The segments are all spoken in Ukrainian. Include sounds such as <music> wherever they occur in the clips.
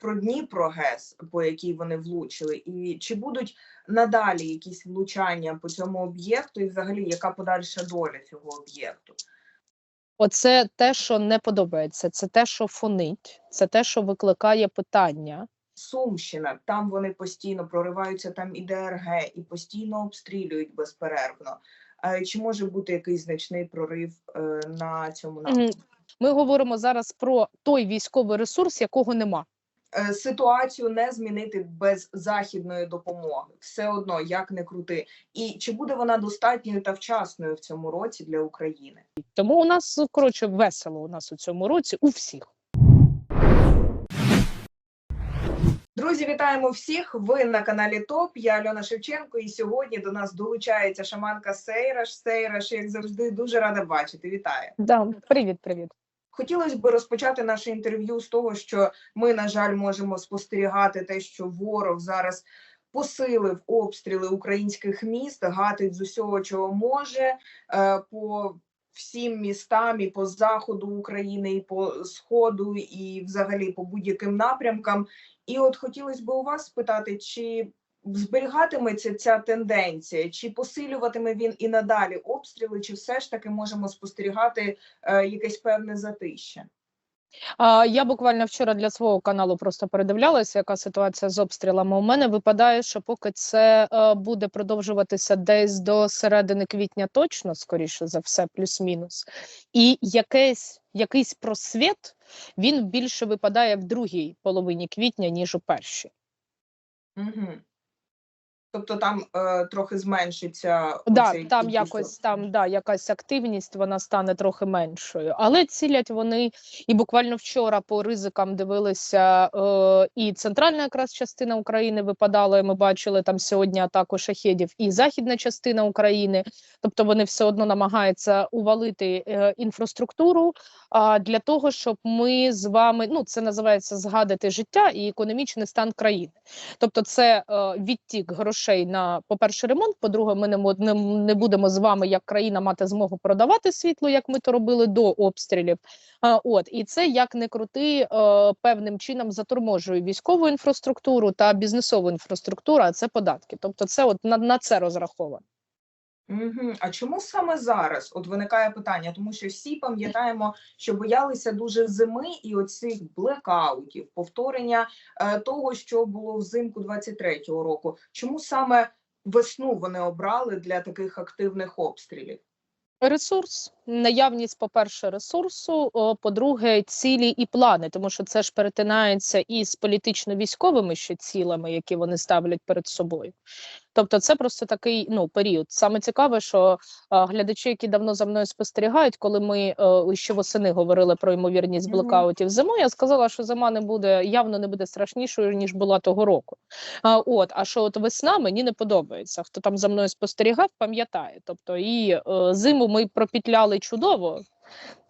про Дніпро ГЕС, по якій вони влучили, і чи будуть надалі якісь влучання по цьому об'єкту, і взагалі яка подальша доля цього об'єкту? Оце те, що не подобається, це те, що фонить, це те, що викликає питання. Сумщина, там вони постійно прориваються, там і ДРГ, і постійно обстрілюють безперервно. Е, Чи може бути якийсь значний прорив е, на цьому напрямку? Ми говоримо зараз про той військовий ресурс, якого нема. Е, Ситуацію не змінити без західної допомоги, все одно як не крути. І чи буде вона достатньою та вчасною в цьому році для України? Тому у нас коротше весело у нас у цьому році у всіх. Друзі, вітаємо всіх! Ви на каналі ТОП. Я Альона Шевченко, і сьогодні до нас долучається шаманка Сейраш. Сейраш, як завжди, дуже рада бачити. Вітаю! Да, привіт, привіт. Хотілося б розпочати наше інтерв'ю з того, що ми, на жаль, можемо спостерігати те, що ворог зараз посилив обстріли українських міст, гатить з усього, чого може е, по всім містам, і по заходу України, і по сходу, і взагалі по будь-яким напрямкам. І от хотілося б у вас спитати, чи зберігатиметься ця тенденція, чи посилюватиме він і надалі обстріли, чи все ж таки можемо спостерігати е, якесь певне затище? Я буквально вчора для свого каналу просто передивлялася, яка ситуація з обстрілами. У мене випадає, що поки це е, буде продовжуватися десь до середини квітня, точно, скоріше за все, плюс-мінус. І якийсь, якийсь просвіт він більше випадає в другій половині квітня, ніж у першій. Угу. Тобто там е, трохи зменшиться Да, оцей там якось там да, якась активність, вона стане трохи меншою. Але цілять вони і буквально вчора по ризикам дивилися, е, і центральна якраз частина України випадала. і Ми бачили там сьогодні атаку шахедів, і західна частина України. Тобто вони все одно намагаються увалити е, інфраструктуру а, для того, щоб ми з вами ну це називається згадати життя і економічний стан країни. Тобто, це е, відтік грошей на по-перше, ремонт. По-друге, ми не, не, не будемо з вами як країна мати змогу продавати світло, як ми то робили до обстрілів. А, от і це як не крути, е, певним чином заторможує військову інфраструктуру та бізнесову інфраструктуру, а це податки. Тобто, це от на, на це розраховано. Угу. А чому саме зараз? От виникає питання, тому що всі пам'ятаємо, що боялися дуже зими і оцих блекаутів, повторення е, того, що було взимку 23-го року. Чому саме весну вони обрали для таких активних обстрілів? Ресурс, наявність, по-перше, ресурсу, по-друге, цілі і плани, тому що це ж перетинається і з політично-військовими ще цілями, які вони ставлять перед собою. Тобто, це просто такий ну період. Саме цікаве, що а, глядачі, які давно за мною спостерігають, коли ми е, ще восени говорили про ймовірність Мгм. блекаутів зимою, я сказала, що зима не буде явно не буде страшнішою ніж була того року. А, от, а що от весна мені не подобається. Хто там за мною спостерігав, пам'ятає. Тобто, і е, зиму ми пропітляли чудово.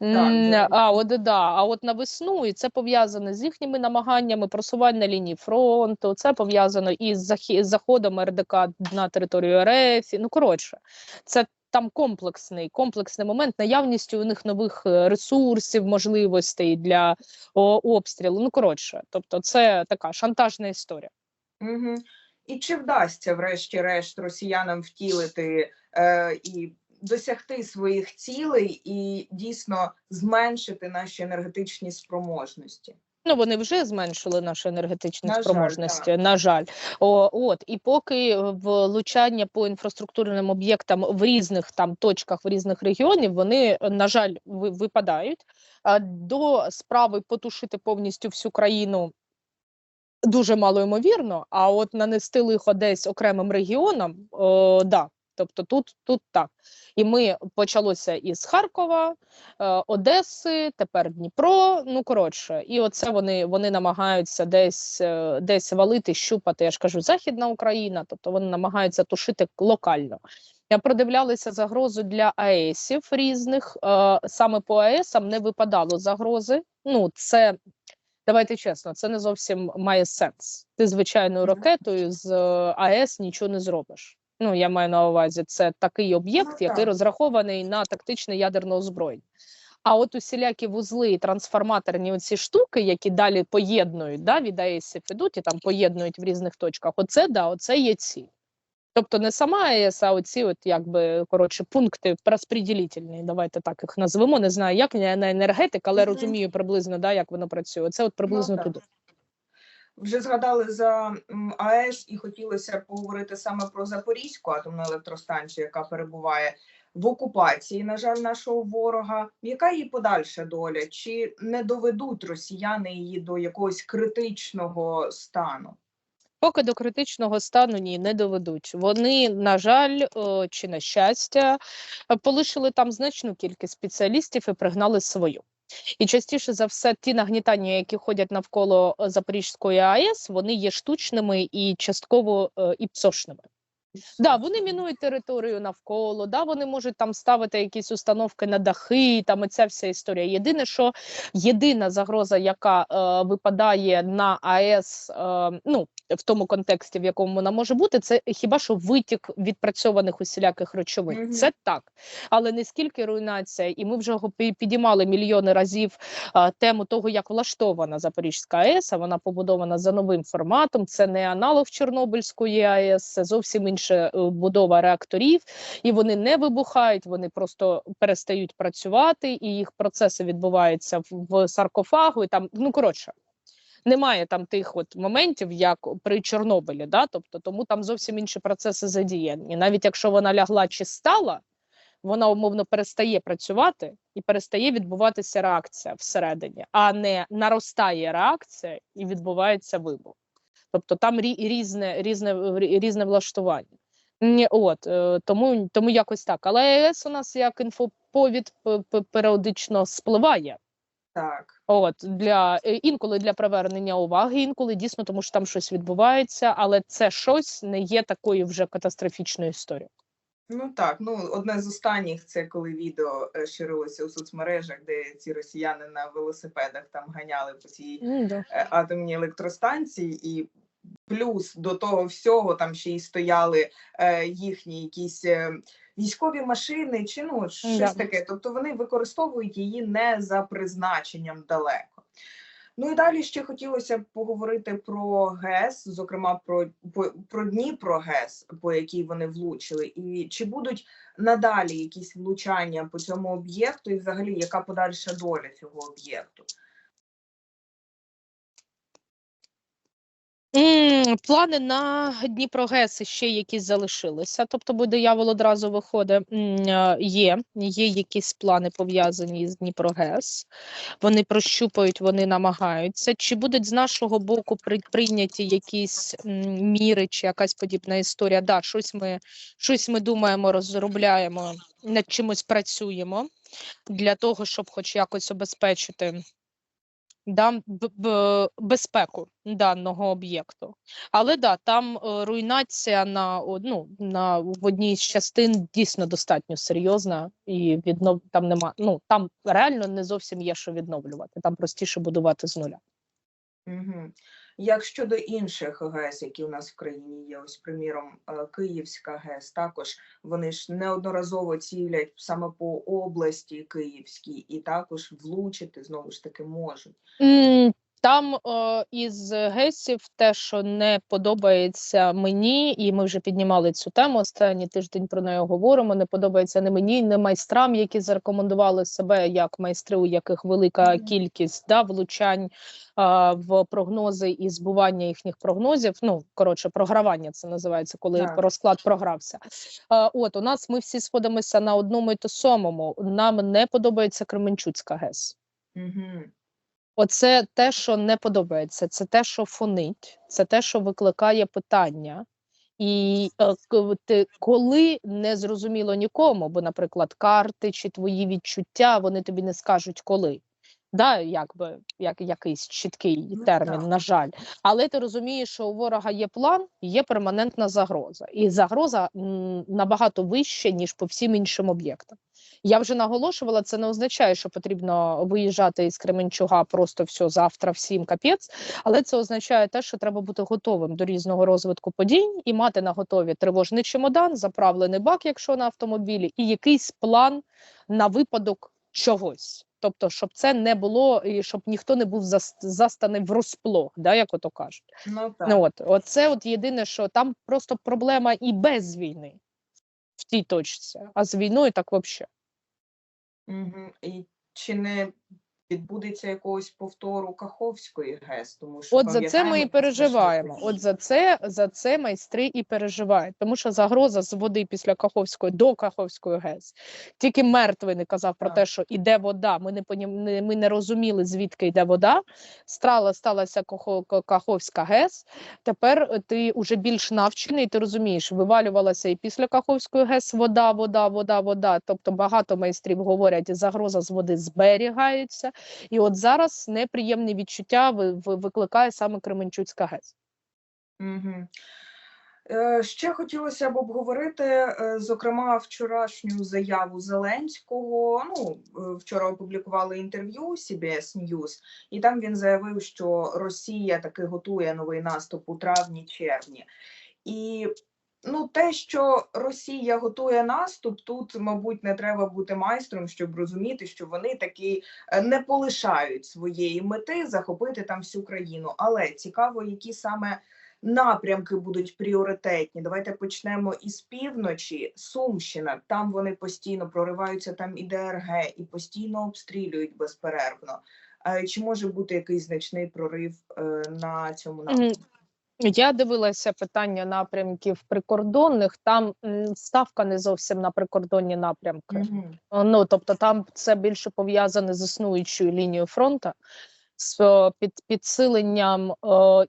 Так, а от да, а от на весну, і це пов'язане з їхніми намаганнями просування лінії фронту. Це пов'язано із заходом РДК на територію РФ. Ну коротше, це там комплексний комплексний момент наявністю у них нових е, ресурсів, можливостей для о, обстрілу. Ну коротше, тобто, це така шантажна історія. Угу. І чи вдасться, врешті-решт, росіянам втілити е, і досягти своїх цілей і дійсно зменшити наші енергетичні спроможності? Ну, вони вже зменшили наші енергетичні На жаль, спроможності. На жаль, О, от і поки влучання по інфраструктурним об'єктам в різних там точках в різних регіонів вони на жаль випадають. А до справи потушити повністю всю країну. Дуже мало ймовірно, а от нанести лихо десь окремим регіонам, о, да. Тобто тут, тут так. І ми почалося із Харкова, е, Одеси, тепер Дніпро. Ну коротше, і оце вони, вони намагаються десь, е, десь валити, щупати. Я ж кажу, Західна Україна, тобто вони намагаються тушити локально. Я продивлялася загрозу для АЕСів різних. Е, саме по АЕСам не випадало загрози. Ну, це давайте чесно, це не зовсім має сенс. Ти звичайною ракетою з е, АЕС нічого не зробиш. Ну, я маю на увазі, це такий об'єкт, Ну, який розрахований на тактичне ядерне озброєння. А от усілякі вузли і трансформаторні оці штуки, які далі поєднують, да, від АЕСів ідуть і там поєднують в різних точках. Оце да, оце є ціль. Тобто не сама АЕС, а оці, от якби коротше, пункти розподілительні, давайте так їх назвемо. Не знаю, як не енергетик, але розумію приблизно, да, як воно працює. Це от приблизно так. туди. Вже згадали за АЕС, і хотілося поговорити саме про Запорізьку атомну електростанцію, яка перебуває в окупації, на жаль, нашого ворога. Яка її подальша доля? Чи не доведуть росіяни її до якогось критичного стану? Поки до критичного стану ні, не доведуть. Вони, на жаль, чи на щастя, полишили там значну кількість спеціалістів і пригнали свою. І частіше за все, ті нагнітання, які ходять навколо е, Запорізької АЕС, вони є штучними і частково е, і псошними. Да, вони мінують територію навколо, да, вони можуть там ставити якісь установки на дахи, там і ця вся історія. Єдине, що єдина загроза, яка е, випадає на АЕС, е, ну в тому контексті, в якому вона може бути, це хіба що витік відпрацьованих усіляких речовин. Мгм. Це так, але не скільки руйнація, і ми вже підіймали мільйони разів е, тему того, як влаштована Запорізька АЕС. А вона побудована за новим форматом. Це не аналог Чорнобильської АЕС, це зовсім інша е, будова реакторів, і вони не вибухають, вони просто перестають працювати, і їх процеси відбуваються в, саркофагу. І там ну коротше. Немає там тих от моментів, як при Чорнобилі, да? тобто тому там зовсім інші процеси задіяні. Навіть якщо вона лягла чи стала, вона умовно перестає працювати і перестає відбуватися реакція всередині, а не наростає реакція і відбувається вибух. Тобто там рі- різне, різне, рі- різне влаштування. От е, тому, тому якось так. Але АЕС у нас як інфоповід періодично спливає. Так. От для е, інколи для привернення уваги, інколи дійсно, тому що там щось відбувається, але це щось не є такою вже катастрофічною історією. Ну так, ну одне з останніх це коли відео е, ширилося у соцмережах, де ці росіяни на велосипедах там ганяли по цій е, атомній електростанції, і плюс до того всього там ще й стояли е, їхні якісь е, військові машини, чи ну от щось Да. таке. Тобто вони використовують її не за призначенням далеко. Ну і далі ще хотілося б поговорити про ГЕС, зокрема про, про Дніпро ГЕС, по якій вони влучили, і чи будуть надалі якісь влучання по цьому об'єкту, і взагалі яка подальша доля цього об'єкту? Плани на Дніпрогес ще якісь залишилися. Тобто, бо диявол одразу виходить. е, Є, є якісь плани пов'язані з Дніпрогес. Вони прощупають, вони намагаються. Чи будуть з нашого боку при- прийняті якісь міри чи якась подібна історія? Да, щось ми, щось ми думаємо, розробляємо, над чимось працюємо для того, щоб хоч якось обезпечити да, безпеку даного об'єкту. Але да, там е, руйнація на, ну, на в одній з частин дійсно достатньо серйозна, і віднов там нема. Ну там реально не зовсім є що відновлювати. Там простіше будувати з нуля. Угу. Як щодо інших ГЕС, які у нас в країні є, ось приміром е, Київська ГЕС, також вони ж неодноразово цілять саме по області Київській, і також влучити знову ж таки можуть. Там е, із гесів те, що не подобається мені, і ми вже піднімали цю тему. Останній тиждень про неї говоримо. Не подобається не мені, не майстрам, які зарекомендували себе як майстри, у яких велика кількість да, влучань е, в прогнози і збування їхніх прогнозів. Ну коротше, програвання це називається, коли Так. розклад програвся. Е, От у нас ми всі сходимося на одному і то самому. Нам не подобається Кременчуцька ГЕС. Угу. Оце те, що не подобається, це те, що фонить, це те, що викликає питання. І е, ти, коли не зрозуміло нікому, бо, наприклад, карти чи твої відчуття, вони тобі не скажуть коли. Да, якби як якийсь чіткий Ну, термін, на жаль. Але ти розумієш, що у ворога є план, є перманентна загроза, і загроза м, набагато вища, ніж по всім іншим об'єктам. Я вже наголошувала, це не означає, що потрібно виїжджати із Кременчуга просто все завтра, всім капець. Але це означає те, що треба бути готовим до різного розвитку подій і мати на готові тривожний чемодан, заправлений бак, якщо на автомобілі, і якийсь план на випадок чогось. Тобто, щоб це не було, і щоб ніхто не був зас- застаний врозплох, да, як ото кажуть. Ну так. Ну от, от це от єдине, що там просто проблема і без війни в тій точці, а з війною так взагалі. Угу. І чи не відбудеться якогось повтору Каховської ГЕС? Тому що От за це ми і переживаємо. От за це за це майстри і переживають, тому що загроза з води після Каховської до Каховської ГЕС. Тільки мертвий не казав про Так. те, що іде вода. Ми не понім- ми не розуміли, звідки йде вода. Страла сталася Каховська ГЕС. Тепер е, ти вже більш навчений, ти розумієш, вивалювалася і після Каховської ГЕС вода, вода, вода, вода. Тобто багато майстрів говорять, загроза з води зберігається. І от зараз неприємні відчуття ви- ви- викликає саме Кременчуцька ГЕС. Угу. Ще хотілося б обговорити, е, зокрема, вчорашню заяву Зеленського. Ну, е, вчора опублікували інтерв'ю CBS News, і там він заявив, що Росія таки готує новий наступ у травні-червні. І ну, те, що Росія готує наступ, тут, мабуть, не треба бути майстром, щоб розуміти, що вони таки е, не полишають своєї мети захопити там всю країну. Але цікаво, які саме напрямки будуть пріоритетні. Давайте почнемо із півночі. Сумщина. Там вони постійно прориваються, там і ДРГ, і постійно обстрілюють безперервно. Е, Чи може бути якийсь значний прорив е, на цьому напрямку? Я дивилася питання напрямків прикордонних. Там ставка не зовсім на прикордонні напрямки. Mm -hmm. Ну тобто, там це більше пов'язане з існуючою лінією фронту, з під підсиленням е,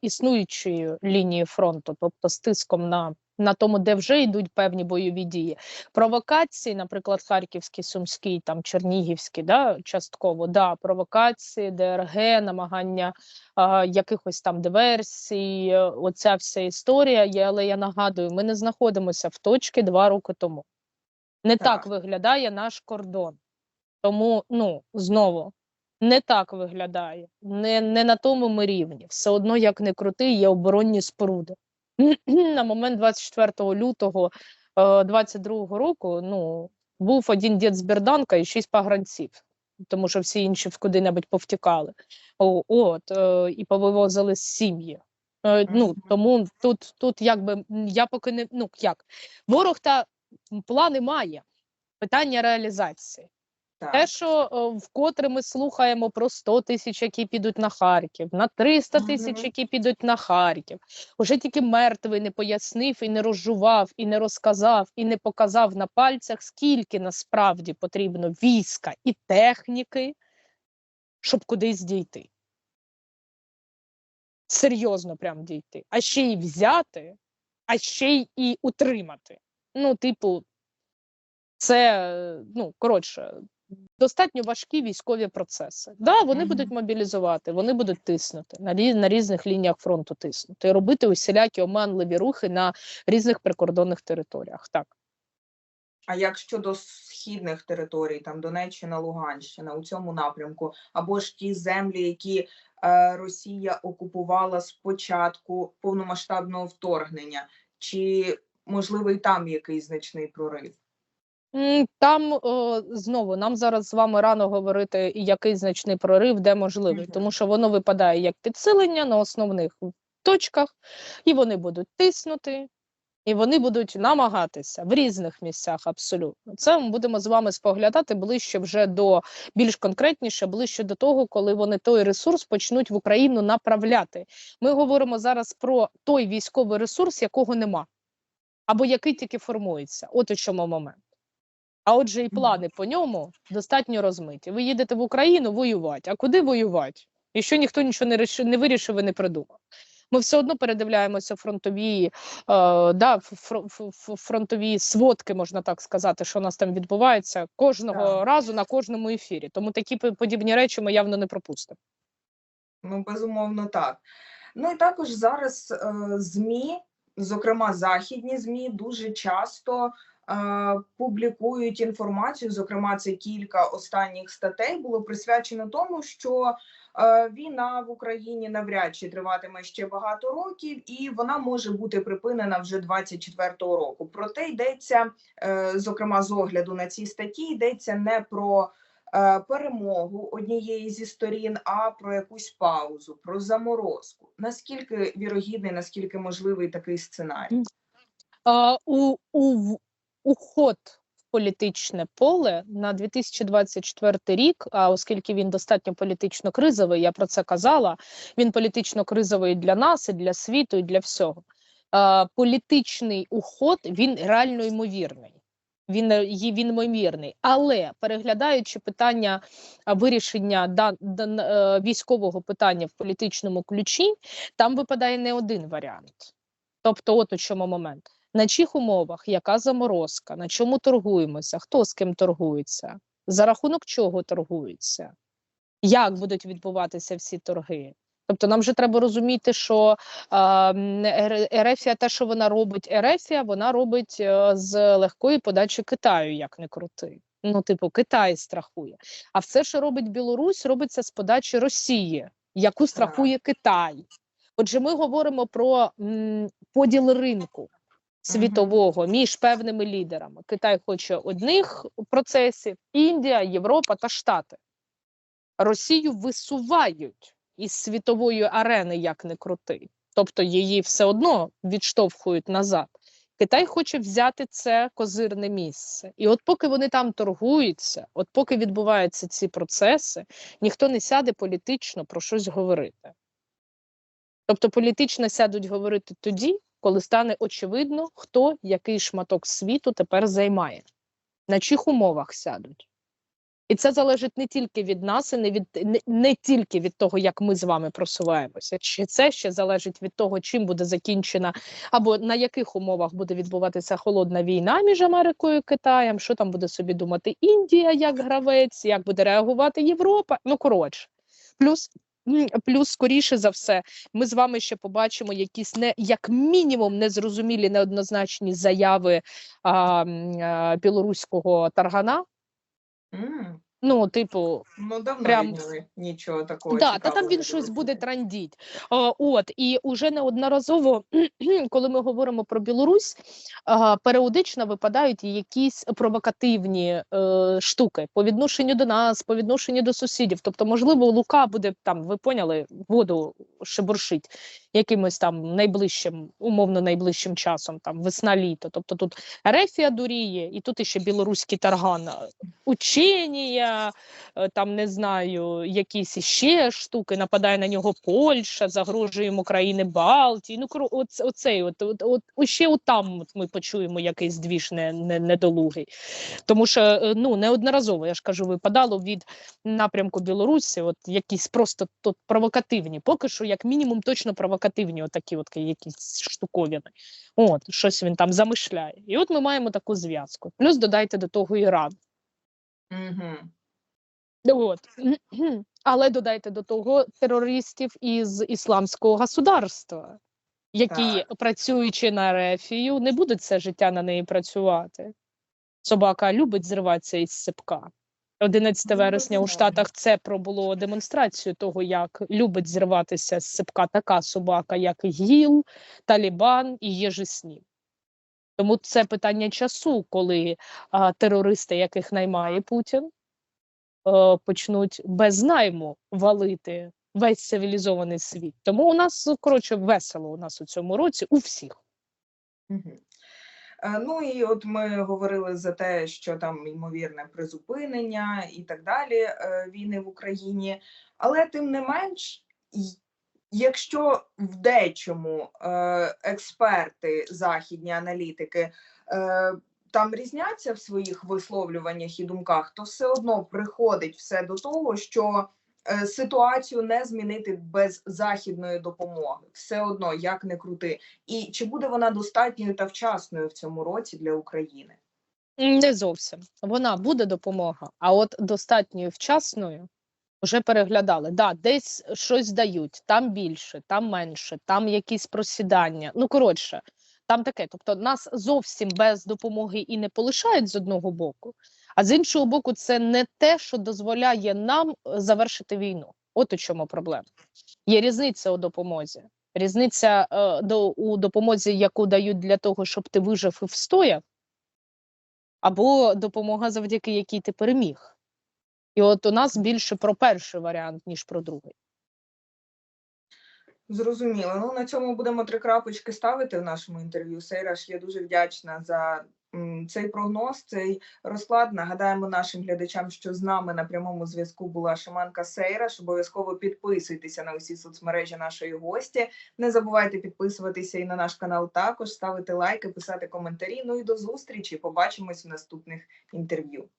існуючої лінії фронту, тобто з тиском на, на тому, де вже йдуть певні бойові дії. Провокації, наприклад, Харківський, Сумський, там Чернігівський, да, частково, да, провокації, ДРГ, намагання е, якихось там диверсій, е, оця вся історія є, але я нагадую, ми не знаходимося в точці два роки тому. Не так, Так. виглядає наш кордон. Тому, ну, знову, не так виглядає. Не, не на тому ми рівні. Все одно, як не крути, є оборонні споруди. <clears throat> На момент 24 лютого е, 22 року ну, був один дід з Берданка і шість пагранців, тому що всі інші куди-небудь повтікали. О, от, е, і повивозили з сім'ї. Е, ну, тому тут, тут якби я поки не ну як ворог та плани має. Питання реалізації. Те, що е, вкотре ми слухаємо про 100 тисяч, які підуть на Харків, на 300 тисяч, Мгм. які підуть на Харків. Уже тільки мертвий не пояснив і не розжував, і не розказав, і не показав на пальцях, скільки насправді потрібно війська і техніки, щоб кудись дійти. Серйозно прям дійти. А ще й взяти, а ще й і утримати. Ну, типу, це, е, ну, коротше, достатньо важкі військові процеси. Да, вони Мгм. будуть мобілізувати, вони будуть тиснути на, рі- на різних лініях фронту тиснути і робити усілякі оманливі рухи на різних прикордонних територіях. Так. А як щодо східних територій, там Донеччина, Луганщина, у цьому напрямку, або ж ті землі, які е, Росія окупувала з початку повномасштабного вторгнення, чи можливий там якийсь значний прорив? Там о, знову нам зараз з вами рано говорити, який значний прорив, де можливий, тому що воно випадає як підсилення на основних точках, і вони будуть тиснути, і вони будуть намагатися в різних місцях абсолютно. Це ми будемо з вами споглядати ближче вже до більш конкретніше, ближче до того, коли вони той ресурс почнуть в Україну направляти. Ми говоримо зараз про той військовий ресурс, якого нема, або який тільки формується. От у чому момент. А отже, і плани по ньому достатньо розмиті. Ви їдете в Україну воювати. А куди воювати? І що ніхто нічого не не вирішив і не придумав. Ми все одно передивляємося фронтові, е, да, фр- фр- фр- фронтові сводки, можна так сказати, що у нас там відбувається кожного Так. разу на кожному ефірі. Тому такі подібні речі ми явно не пропустимо. Ну, безумовно, так. Ну і також зараз е, ЗМІ, зокрема західні ЗМІ, дуже часто публікують інформацію. Зокрема, це кілька останніх статей було присвячено тому, що е, війна в Україні навряд чи триватиме ще багато років, і вона може бути припинена вже 24-го року. Проте йдеться, е, зокрема, з огляду на ці статті, йдеться не про е, перемогу однієї зі сторін, а про якусь паузу, про заморозку. Наскільки вірогідний, наскільки можливий такий сценарій? У, у, уход в політичне поле на 2024 рік, а оскільки він достатньо політично кризовий, я про це казала. Він політично кризовий для нас, і для світу, і для всього. А, політичний уход він реально ймовірний. Він, е, він ймовірний. Але переглядаючи питання вирішення да, да, е, військового питання в політичному ключі, там випадає не один варіант. Тобто, от у чому момент. На чих умовах, яка заморозка, на чому торгуємося, хто з ким торгується, за рахунок чого торгується, як будуть відбуватися всі торги. Тобто нам вже треба розуміти, що м, Ерефія, те, що вона робить, Ерефія, вона робить е, з легкої подачі Китаю, як не крути. Ну, типу, Китай страхує. А все, що робить Білорусь, робиться з подачі Росії, яку страхує Китай. Отже, ми говоримо про м, поділ ринку світового між певними лідерами. Китай хоче одних процесів, Індія, Європа та Штати. Росію висувають із світової арени, як не крути. Тобто її все одно відштовхують назад. Китай хоче взяти це козирне місце. І от поки вони там торгуються, от поки відбуваються ці процеси, ніхто не сяде політично про щось говорити. Тобто політично сядуть говорити тоді, коли стане очевидно, хто який шматок світу тепер займає, на чих умовах сядуть. І це залежить не тільки від нас, і не від не, не тільки від того, як ми з вами просуваємося. Чи це ще залежить від того, чим буде закінчена, або на яких умовах буде відбуватися холодна війна між Америкою і Китаєм, що там буде собі думати Індія як гравець, як буде реагувати Європа. Ну коротше, плюс. Плюс, скоріше за все, ми з вами ще побачимо якісь не як мінімум незрозумілі неоднозначні заяви а, а, білоруського таргана. М, Ну, типу, Ну, давно Прям- відняли нічого такого. да, та там він щось буде трандіть. От і уже неодноразово, <clears throat> коли ми говоримо про Білорусь, а, періодично випадають якісь провокативні е, штуки по відношенню до нас, по відношенню до сусідів. Тобто, можливо, Лука буде там, ви поняли, воду шебуршить якимось там найближчим, умовно найближчим часом, там весна-літо. Тобто тут Рефія дуріє, і тут іще білоруський тарган. е, Ученія, е, там не знаю, якісь іще штуки, нападає на нього Польща, загрожує йому країни Балтії. Ну, коро- оц, оцей, от, от, от, от ще от ми почуємо якийсь двіж не, не, недолугий. Тому що е, ну, неодноразово, я ж кажу, випадало від напрямку Білорусі, от якісь просто тут провокативні, поки що, як мінімум, точно провокативні, отакі от якісь штуковини. От, щось він там замишляє. І от ми маємо таку зв'язку. Плюс додайте до того Іран. Мгм. От. <clears throat> Але додайте до того терористів із ісламського государства, які, Так. працюючи на рефію, не будуть все життя на неї працювати. Собака любить зриватися із сипка. 11 Ну, вересня у. Штатах це пробуло демонстрацію того, як любить зриватися з сипка така собака, як ГІЛ, Талібан і Єжесні. Тому це питання часу, коли а, терористи, яких наймає Путін, е, почнуть без найму валити весь цивілізований світ. Тому у нас коротше весело у нас у цьому році у всіх. Мгм. Е, Ну і от ми говорили за те, що там ймовірне призупинення і так далі е, війни в Україні, але тим не менш, якщо в дечому е, експерти, західні аналітики там різняться в своїх висловлюваннях і думках, то все одно приходить все до того, що ситуацію не змінити без західної допомоги, все одно як не крути. І чи буде вона достатньою та вчасною в цьому році для України? Не зовсім. Вона буде допомога, а от достатньою вчасною вже переглядали. Да, десь щось дають, там більше, там менше, там якісь просідання. Ну, коротше, там таке. Тобто нас зовсім без допомоги і не полишають з одного боку, а з іншого боку, це не те, що дозволяє нам е, завершити війну. От у чому проблема. Є різниця у допомозі. Різниця е, до, у допомозі, яку дають для того, щоб ти вижив і встояв, або допомога, завдяки якій ти переміг. І от у нас більше про перший варіант, ніж про другий. Зрозуміло. Ну на цьому будемо три крапочки ставити в нашому інтерв'ю. Сейраш, я дуже вдячна за цей прогноз, цей розклад. Нагадаємо нашим глядачам, що з нами на прямому зв'язку була шаманка Сейра. Обов'язково підписуйтеся на усі соцмережі нашої гості. Не забувайте підписуватися і на наш канал також, ставити лайки, писати коментарі. Ну і до зустрічі. Побачимось в наступних інтерв'ю.